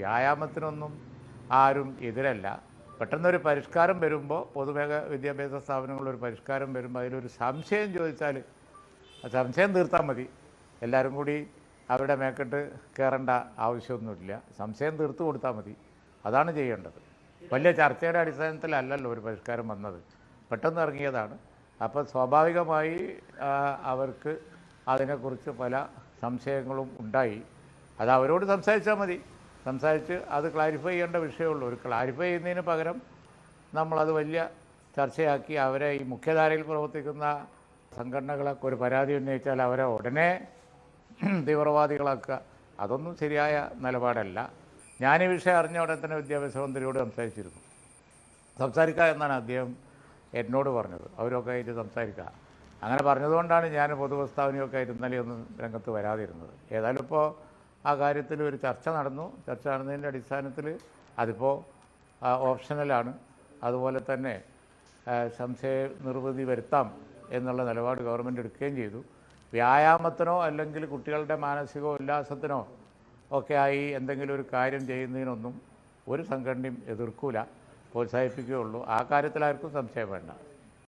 വ്യായാമത്തിനൊന്നും ആരും എതിരല്ല. പെട്ടെന്നൊരു പരിഷ്കാരം വരുമ്പോൾ പൊതുമേഖ വിദ്യാഭ്യാസ സ്ഥാപനങ്ങളിൽ ഒരു പരിഷ്കാരം വരുമ്പോൾ അതിലൊരു സംശയം ചോദിച്ചാൽ ആ സംശയം തീർത്താൽ മതി. എല്ലാവരും കൂടി അവരുടെ മേക്കെട്ട് കയറേണ്ട ആവശ്യമൊന്നുമില്ല. സംശയം തീർത്തു കൊടുത്താൽ മതി. അതാണ് ചെയ്യേണ്ടത്. വലിയ ചർച്ചയുടെ അടിസ്ഥാനത്തിലല്ലല്ലോ ഒരു പരിഷ്കാരം വന്നത്. പെട്ടെന്ന് ഇറങ്ങിയതാണ്. അപ്പോൾ സ്വാഭാവികമായി അവർക്ക് അതിനെക്കുറിച്ച് പല സംശയങ്ങളും ഉണ്ടായി. അത് അവരോട് സംസാരിച്ചാൽ മതി. സംസാരിച്ച് അത് ക്ലാരിഫൈ ചെയ്യേണ്ട വിഷയമുള്ളൂ. ഒരു ക്ലാരിഫൈ ചെയ്യുന്നതിന് പകരം നമ്മളത് വലിയ ചർച്ചയാക്കി അവരെ ഈ മുഖ്യധാരയിൽ പ്രവർത്തിക്കുന്ന സംഘടനകളൊക്കെ ഒരു പരാതി ഉന്നയിച്ചാൽ അവരെ ഉടനെ തീവ്രവാദികളാക്കുക. അതൊന്നും ശരിയായ നിലപാടല്ല. ഞാൻ ഈ വിഷയം അറിഞ്ഞ ഉടനെ തന്നെ വിദ്യാഭ്യാസ മന്ത്രിയോട് സംസാരിച്ചിരുന്നു. സംസാരിക്കുക എന്നാണ് അദ്ദേഹം എന്നോട് പറഞ്ഞത്. അവരൊക്കെ ആയിട്ട് സംസാരിക്കുക. അങ്ങനെ പറഞ്ഞതുകൊണ്ടാണ് ഞാൻ പൊതുപ്രസ്താവനയൊക്കെ ആയിട്ട് ഇന്നലെ ഒന്നും രംഗത്ത് വരാതിരുന്നത്. ഏതായാലും ഇപ്പോൾ ആ കാര്യത്തിൽ ഒരു ചർച്ച നടന്നു. ചർച്ച നടന്നതിന്റെ അടിസ്ഥാനത്തിൽ അതിപ്പോൾ ഓപ്ഷണലാണ് അതുപോലെ തന്നെ സംശയ നിർവൃതി വരുത്താം എന്നുള്ള നിലപാട് ഗവൺമെന്റ് എടുക്കുകയും ചെയ്തു. വ്യായാമത്തിനോ അല്ലെങ്കിൽ കുട്ടികളുടെ മാനസിക ഉല്ലാസത്തിനോ ഒക്കെ ആയി എന്തെങ്കിലും ഒരു കാര്യം ചെയ്യുന്നതിനൊന്നും ഒരു സംഘടനയും എതിർക്കൂല. പ്രോത്സാഹിപ്പിക്കുകയുള്ളൂ. ആ കാര്യത്തിൽ ആർക്കും സംശയം വേണ്ട.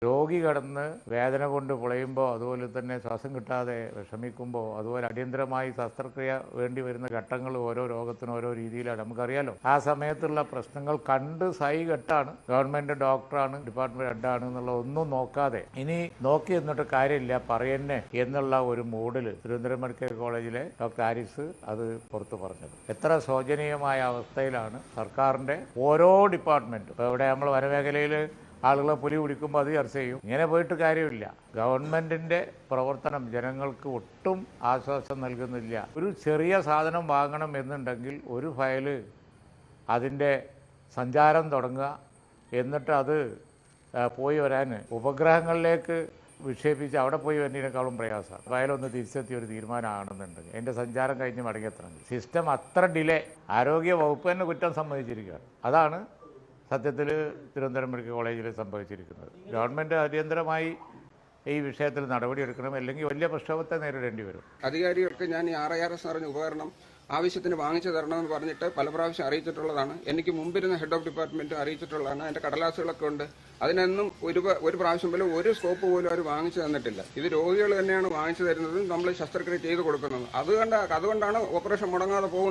രോഗി കടന്ന് വേദന കൊണ്ട് പുളയുമ്പോൾ അതുപോലെ തന്നെ ശ്വാസം കിട്ടാതെ വിഷമിക്കുമ്പോൾ അതുപോലെ അടിയന്തരമായി ശസ്ത്രക്രിയ വേണ്ടി വരുന്ന ഘട്ടങ്ങൾ ഓരോ രോഗത്തിനും ഓരോ രീതിയിലാണ്. നമുക്കറിയാലോ ആ സമയത്തുള്ള പ്രശ്നങ്ങൾ കണ്ട് സൈ ഘട്ടാണ്. ഗവൺമെന്റ് ഡോക്ടറാണ് ഡിപ്പാർട്ട്മെന്റ് ഹെഡാണ് എന്നുള്ള ഒന്നും നോക്കാതെ ഇനി നോക്കി എന്നിട്ട് കാര്യമില്ല പറയന്നെ എന്നുള്ള ഒരു മൂഡിൽ തിരുവനന്തപുരം മെഡിക്കൽ കോളേജിലെ ഡോക്ടർ ആരിസ് അത് പുറത്തു പറഞ്ഞത്. എത്ര ശോചനീയമായ അവസ്ഥയിലാണ് സർക്കാരിന്റെ ഓരോ ഡിപ്പാർട്ട്മെന്റും. ഇപ്പോൾ ഇവിടെ നമ്മൾ വനമേഖലയിൽ ആളുകളെ പുലി പിടിക്കുമ്പോൾ അത് ചർച്ച ചെയ്യും. ഇങ്ങനെ പോയിട്ട് കാര്യമില്ല. ഗവൺമെന്റിന്റെ പ്രവർത്തനം ജനങ്ങൾക്ക് ഒട്ടും ആശ്വാസം നൽകുന്നില്ല. ഒരു ചെറിയ സാധനം വാങ്ങണം എന്നുണ്ടെങ്കിൽ ഒരു ഫയൽ അതിന്റെ സഞ്ചാരം തുടങ്ങുക. എന്നിട്ട് അത് പോയി വരാൻ ഉപഗ്രഹങ്ങളിലേക്ക് വിക്ഷേപിച്ച് അവിടെ പോയി വരുന്നതിനേക്കാളും പ്രയാസമാണ്. ഫയലൊന്ന് തിരിച്ചെത്തിയ ഒരു തീരുമാനമാണെന്നുണ്ടെങ്കിൽ എന്റെ സഞ്ചാരം കഴിഞ്ഞ് മടങ്ങിയെത്തണമെങ്കിൽ. സിസ്റ്റം അത്ര ഡിലേ ആരോഗ്യ വകുപ്പ് തന്നെ കുറ്റം സമ്മതിച്ചിരിക്കുകയാണ്. അതാണ് സത്യത്തിൽ തിരുവനന്തപുരം മെഡിക്കൽ കോളേജിൽ സംഭവിച്ചിരിക്കുന്നത്. ഗവൺമെന്റ് അടിയന്തരമായി ഈ വിഷയത്തിൽ നടപടിയെടുക്കണം അല്ലെങ്കിൽ വലിയ പ്രക്ഷോഭത്തെ നേരിടേണ്ടി വരും. അധികാരികൾക്ക് ഞാൻ ഈ ആർ ഐ ആർ എസ് പറഞ്ഞ ഉപകരണം ആവശ്യത്തിന് വാങ്ങിച്ചു തരണമെന്ന് പറഞ്ഞിട്ട് പല പ്രാവശ്യം അറിയിച്ചിട്ടുള്ളതാണ്. എനിക്ക് മുമ്പിരുന്ന ഹെഡ് ഓഫ് ഡിപ്പാർട്ട്മെന്റ് അറിയിച്ചിട്ടുള്ളതാണ്. അതിന്റെ കടലാസുകളൊക്കെ ഉണ്ട്. അതിനൊന്നും ഒരു ഒരു പ്രാവശ്യം പോലും ഒരു സ്കോപ്പ് പോലും അവർ വാങ്ങിച്ചു തന്നിട്ടില്ല. ഇത് രോഗികൾ തന്നെയാണ് വാങ്ങിച്ചു തരുന്നതും നമ്മൾ ശസ്ത്രക്രിയ ചെയ്തു കൊടുക്കുന്നത്. അതുകൊണ്ട് അതുകൊണ്ടാണ് ഓപ്പറേഷൻ മുടങ്ങാതെ പോകുന്നത്.